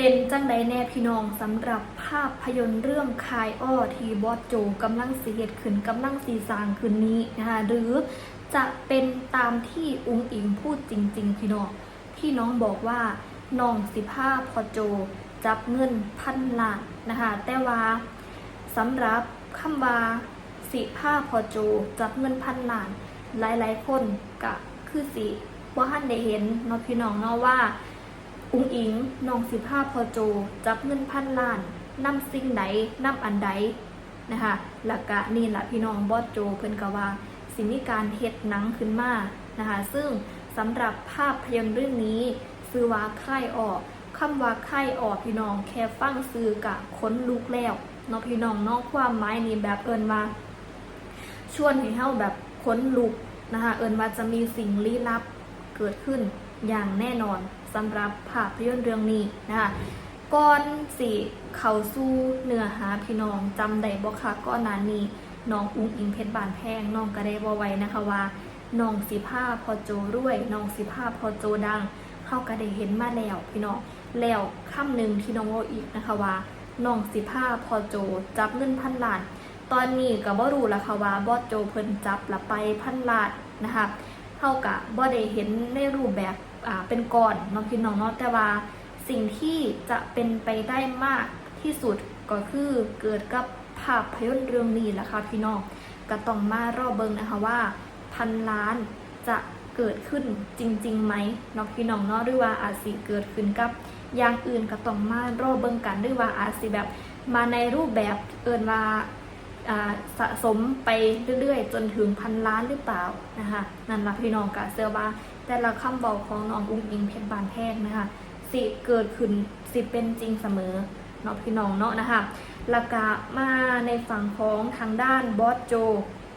เป็นจังใดแน่พี่น้องสำหรับภาพยนตร์เรื่องคายอ้อทีบอสโจกำลังสีเหตุขึ้นกำลังสีสางขึ้นนี้นะคะหรือจะเป็นตามที่อุ้งอิงพูดจริง ๆ พี่น้องที่น้องบอกว่าน้องสิผ้าพอโจ จับเงินพันล้านนะคะแต่ว่าสำหรับคำว่าสิผ้าพอโจ จับเงินพันล้าน หลายๆคนก็คือสิว่าท่านได้เห็นเนาะพี่น้องเนาะว่า อุ้งอิงน้องสิบห้าพอโจ จับเงินพันล้านนำสิ่งใดนำอันใดนะคะหลักกะนี่แหละพี่น้องบอสโจเพิ่นกะว่าสิมีการเฮ็ดหนังขึ้นมานะคะซึ่งสำหรับภาพยนตร์เรื่องนี้ซื้อว่าค่ายออกคำว่าค่ายออกพี่น้องแค่ฟังซื้อกะค้นลุกแล้วเนาะพี่น้องนาะความหมายนี่แบบเอินมาชวนให้เฮาแบบค้นลุกนะคะเอินว่าจะมีสิ่งลี้ลับเกิดขึ้นอย่างแน่นอน สำหรับภาพยนตร์เรื่องนี้นะคะก่อนสิเขาสู่เนื้อหาพี่น้องจำได้บ่คะก่อนหน้านี้น้องอุ้งอิงเพชรบานแพงน้องก็ได้บ่ไว้นะคะว่าน้องสิภาพอโจรวยน้องสิภาพอโจดังเฮาก็ได้เห็นมาแล้วพี่น้องแล้วคำหนึ่งที่น้องว่าอีกนะคะว่าน้องสิภาพอโจจับเงินพันล้าน ตอนนี้ก็บ่รู้ล้วค่ะว่าบอโจเพิ่นจับละไปพันล้านนะคะเท่ากับบ่ได้เห็นในรูปแบบ เป็นก้อนน้องพี่น้องเนาะแต่ว่าสิ่งที่จะเป็นไปได้มากที่สุดก็คือเกิดกับภาพยนตร์เรื่องนี้แหละค่ะพี่น้องก็ต้องมารอเบิงนะคะว่า พันล้านจะเกิดขึ้นจริงๆไหมน้องพี่น้องเนาะหรือว่าอาจสิเกิดขึ้นกับอย่างอื่นก็ต้องมารอเบิงกันหรือว่าอาจสิแบบมาในรูปแบบเอินว่า สะสมไปเรื่อยๆ จนถึงพันล้านหรือเปล่านะคะนั่นละพี่น้องกะเซอร์บาแต่ละคำบอกของน้องอุ้งอิงเพชรบานแพงนะคะสิเกิดขึ้นสิเป็นจริงเสมอเนาะพี่น้องเนาะนะคะล้วก็มาในฝั่งของทางด้านบอสโจ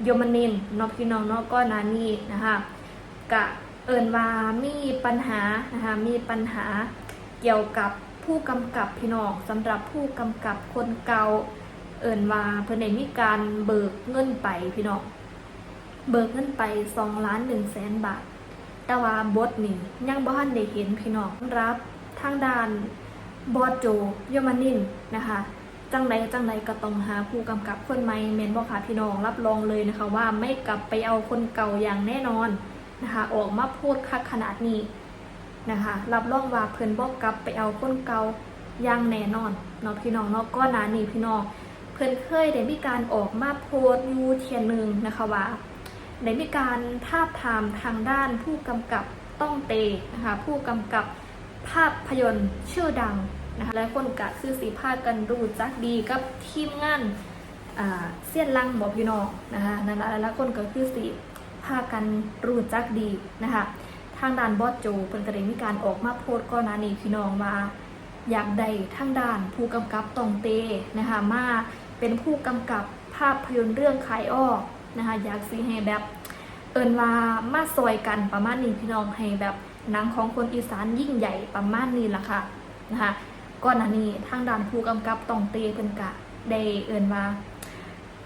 โยมานินเนาะพี่น้องเนาะก็นานี่นะคะกะเอินว่ามีปัญหานะคะมีปัญหาเกี่ยวกับผู้กำกับพี่น้องสำหรับผู้กำกับคนเก่า เอิ่นว่าเพิ่นได้มีการเบิกเงินไปพี่น้องเบิกเงินไป2ล้าน1แสนบาท แต่ว่าบทนี่ยังบ่ทันได้เห็นพี่น้องรับทางด้านบอโจยมานินนะคะจังใดจังใดก็ต้องหาผู้กำกับคนใหม่แม่นบ่ค่ะพี่น้องรับรองเลยนะคะ ว่าไม่กลับไปเอาคนเก่าอย่างแน่นอนนะคะ ออกมาพูดคักขนาดนี้นะคะ รับรองว่าเพิ่นบ่กลับไปเอาคนเก่าอย่างแน่นอนเนาะพี่น้องเนาะก็นานี้พี่น้อง พิ่นเคยได้มีการออกมาโพสต์ยูเทียนหนึ่งนะคะว่าได้มีการทาบทามทางด้านผู้กำกับต้องเตนะคะผู้กำกับภาพยนตร์ชื่อดังนะคะและคนกะคือสีภาคกันรู้จักดีกับทีมงานเสี้ยนลังบอกพี่น้องนะคะนั่นแหละแล้วคนก็คือสีภาคกันรู้จักดีนะคะทางด้านบอสโจเพิ่นก็ได้มีการออกมาโพสต์ก่อนหน้านี้พี่น้องว่าอยากได้ทางด้านผู้กำกับตองเตนะคะมา เป็นผู้กำกับภาพยนตร์เรื่องขายอ้อนะคะอยากซีให้แบบเอินว่ามาซอยกันประมาณนี้พี่น้องให้แบบหนังของคนอีสานยิ่งใหญ่ประมาณนี้ละค่ะนะคะก่อนหน้านี้ทางด้านผู้กำกับตองเตเพิ่นกะได้เอินว่า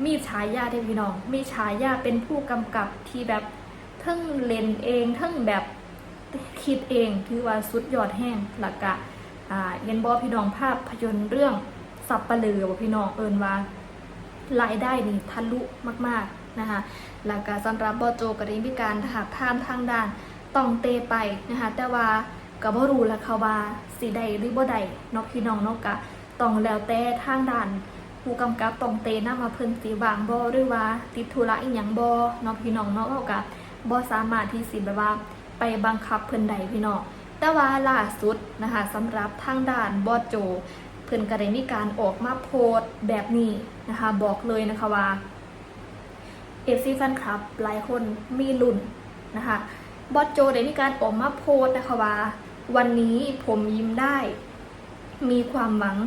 มีฉายาที่พี่น้อง มีฉายาเป็นผู้กำกับที่แบบทั้งเล่นเองทั้งแบบคิดเองถือว่าสุดยอดแห้งหลักกะอ่าเห็นบอพี่น้องภาพยนตร์เรื่อง สับปะเลอบพี่น้องเอินว่ารายได้นี่ทะลุมากๆนะคะแล้วก็สำหรับบอโจก็ได้มีการถามทามทางด้านต้องเตไปนะคะแต่ว่าก็บ่รู้ล้วค่ะว่าสิได้หรือบ่ได้เนาะพี่น้องนาะกะต้องแล้วแต่ทางด้านผู้กำกับต้องเตนำมาเพิ่นสิวางบ่หรือว่าติดธุระอีหยังบ่นาะพี่น้องนาะเขาก็บ่สามารถที่สิแบบว่าไปบังคับเพิ่นใดพี่น้องแต่ว่าล่าสุดนะคะสำหรับทางด้านบอโจ เพิ่อนก็ได้มีการออกมาโพสต์แบบนี้นะคะบอกเลยนะคะว่าเอฟซีแฟนคลับหลายคนมีลุ่นนะคะบอสโจได้มีการออกมาโพสต์นะคะว่า วันนี้ผมยิ้มได้ มีความหวัง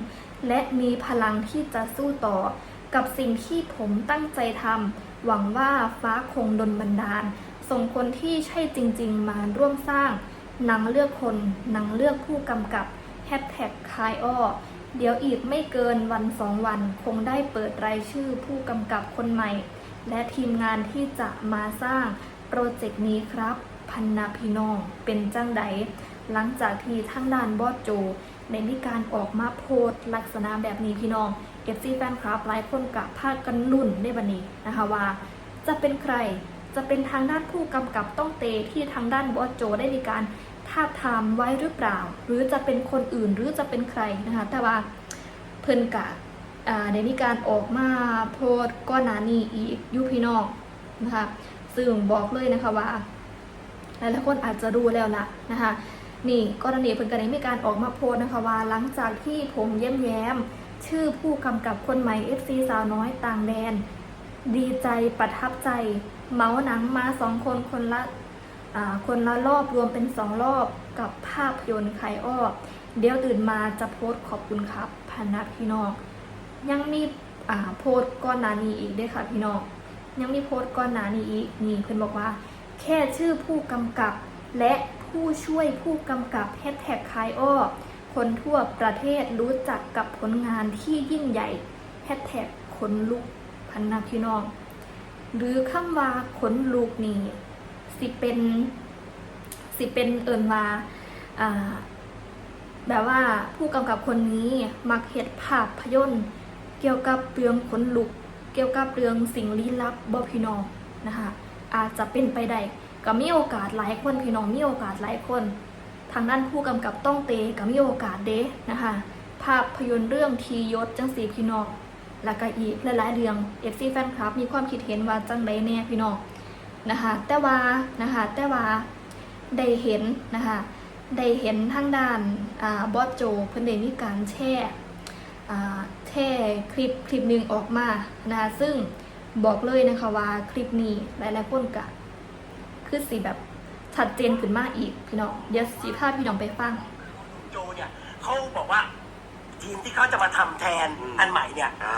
และมีพลังที่จะสู้ต่อ กับสิ่งที่ผมตั้งใจทำหวังว่าฟ้าคงดลบันดาล ส่งคนที่ใช่จริง ๆ มาร่วมสร้างหนังเลือกคนหนังเลือกผู้กำกับแฮชแท็กคายอ้อ เดี๋ยวอีกไม่เกินวันสองวันคงได้เปิดรายชื่อผู้กำกับคนใหม่ และทีมงานที่จะมาสร้างโปรเจกต์นี้ครับ พันนาพี่น้องเป็นจังไดหลังจากที่ทั้งด้านบอสโจในมีการออกมาโพสต์ลักษณะแบบนี้พี่น้อง FC แฟนคลับหลายคนกับพาคกันลุ่นในวันนี้นะคะว่า จะเป็นใครจะเป็นทางด้านผู้กำกับต้องเตที่ทางด้านบอสโจได้มีการ ทาบทามไว้หรือเปล่า หรือจะเป็นคนอื่นหรือจะเป็นใครนะคะ แต่ว่าเพิ่นกะได้มีการออกมาโพสก้อนนานี้อีกยุพี่น้องนะคะซึ่งบอกเลยนะคะว่าหลายๆคนอาจจะรู้แล้วล่ะนะคะนี่กรณีเพิ่นก็ได้มีการออกมาโพสนะคะว่าหลังจากที่ผมแย้มแย้ม ชื่อผู้กำกับคนใหม่ FC สาวน้อยต่างแดน ดีใจประทับใจ เมาหนังมาสองคนคนละ คนละรอบรวมเป็นสองรอบกับภาพยนตร์ไคอ้อเดี๋ยวตื่นมาจะโพสขอบคุณครับพันนัดพี่น้องยังมีโพสก้อนหนานีอีกด้วยค่ะพี่น้องยังมีโพสก้อนหนานีอีกนี่เพื่อนบอกว่า แค่ชื่อผู้กำกับและผู้ช่วยผู้กำกับแฮชแท็กคายอ้อคนทั่วประเทศรู้จักกับผลงานที่ยิ่งใหญ่แฮชแท็กขนลุกพันนาพี่น้องหรือคำว่าขนลุกนี่ สิเป็นสิเป็นเอินว่าแบบว่าผู้กำกับคนนี้มักเห็ดภาพพยนตร์เกี่ยวกับเรื่องขนลุก เกี่ยวกับเรื่องสิ่งลี้ลับบอพี่น้องนะคะอาจจะเป็นไปได้ก็มีโอกาสหลายคนพี่น้องมีโอกาสหลายคน ทางด้านผู้กำกับต้องเตก็มีโอกาสเด้นะคะภาพพยนตร์เรื่องทียศจังสีพี่น้องแล้วก็อีกหลายๆเรื่อง FC แฟนคลับมีความคิดเห็นว่าจังไดแน่พี่น้อง นะคะแต่ว่านะคะแต่ว่าได้เห็นนะคะได้เห็นทางด้านอ่าบอสโจเพิ่นได้มีการแชร์อ่าแชร์คลิปคลิปหนึ่งออกมานะคะซึ่งบอกเลยนะคะว่าคลิปนี้หลายๆคนกะคือสีแบบชัดเจนขึ้นมากอีกพี่น้องเดี๋ยวสีภาพพี่น้องไปฟังโจเนี่ยเขาบอกว่าทีมที่เขาจะมาทำแทนอืมอันใหม่เนี่ยอ่า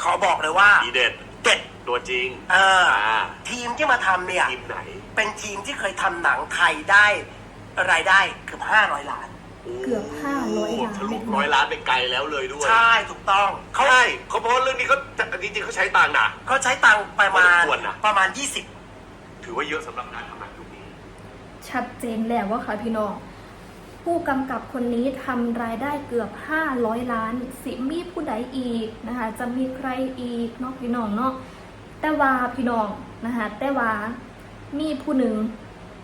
เขาบอกเลยว่าดีเด็ดเด็ด ตัวจริงเอออ่าทีมที่มาทำเนี่ย ทีมไหนเป็นทีมที่เคยทำหนังไทยได้รายได้เกือบห้าร้อยล้าน เกือบ500ล้าน ทะลุร้อยล้านไปไกลแล้วเลยด้วย ใช่ถูกต้องเขาใช่เขาเพราะว่าเรื่องนี้เขาจริงๆเขาใช้ตังค์นะ เขาใช้ตังค์ประมาณ พอสมควรนะ ประมาณ 20 ถือว่าเยอะสำหรับการทำหนังยุคนี้ ชัดเจนแล้วว่าค่ะพี่น้อง ผู้กำกับคนนี้ทำรายได้เกือบ 500 ล้าน สิมีผู้ใดอีกนะคะ จะมีใครอีกเนาะพี่น้องเนาะ แต่ว่าพี่น้องนะคะแต่ว่ามีผู้หนึ่ง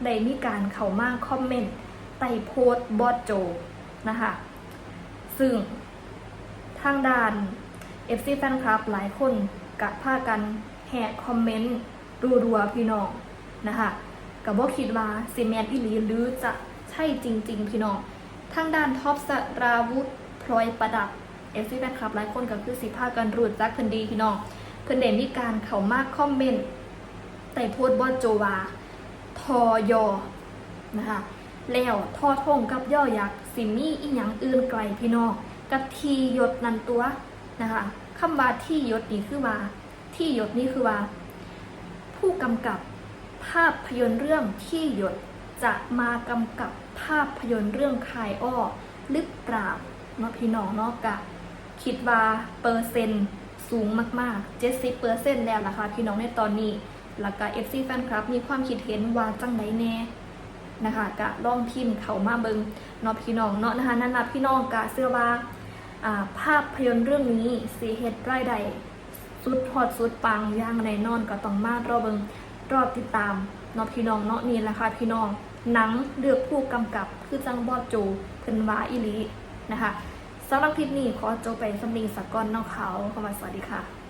ได้มีการเข้ามาคอมเมนต์ใต้โพสต์บอสโจนะคะซึ่งทางด้าน FC แฟนคลับหลายคนกะพากันแห่คอมเมนต์รัวๆพี่น้องนะคะกับว่าคิดว่าซีแมนอีลีหรือจะใช่จริง ๆ พี่น้อง ทางด้านท็อปสราวุธพลอยประดับ FC แฟนคลับหลายคนก็คือสิพากันรูดจักเพิ่นดีพี่น้อง เพิ่นเด่นมีการเข้ามาคอมเมนต์ใต้โพสต์บอสโจวาทอยอนะคะแล้วทอทงกับย่อยักษ์สิมีอีหยังอื่นไกลพี่น้องกับทีหยดนันตัวนะคะคำว่าที่หยดนี่คือว่า ที่หยดนี่คือว่า ผู้กำกับภาพยนตร์เรื่องที่หยดจะมากำกับภาพยนตร์เรื่องคายอ้อหรือเปล่าเนาะพี่น้องเนาะกะคิดว่าเปอร์เซ็นต์ สูงมากๆ 70เปอร์เซ็นต์แล้วล่ะค่ะพี่น้องในตอนนี้แล้วก็ FC แฟนคลับ มีความคิดเห็นว่าจังไดแน่นะคะกะลองพิมพ์เขามาเบิงเนาะพี่น้องเนาะนะคะนั่นละพี่น้องกะเสื้อว่าภาพยนตร์เรื่องนี้สีเฮ็ดรายได้สุดฮอดสุดปังย่างแน่นอนก็ต้องมารอเบิงรอติดตามเนาะพี่น้องเนาะนี่แหละค่ะพี่น้องหนังเลือกผู้กำกับคือจังบอดโจเพิ่นวาอีหลีนะคะ สำหรับคลิปนี้ขอจบไปสำนีสกกอนนอกเขาเข้ามาสวัสดีค่ะ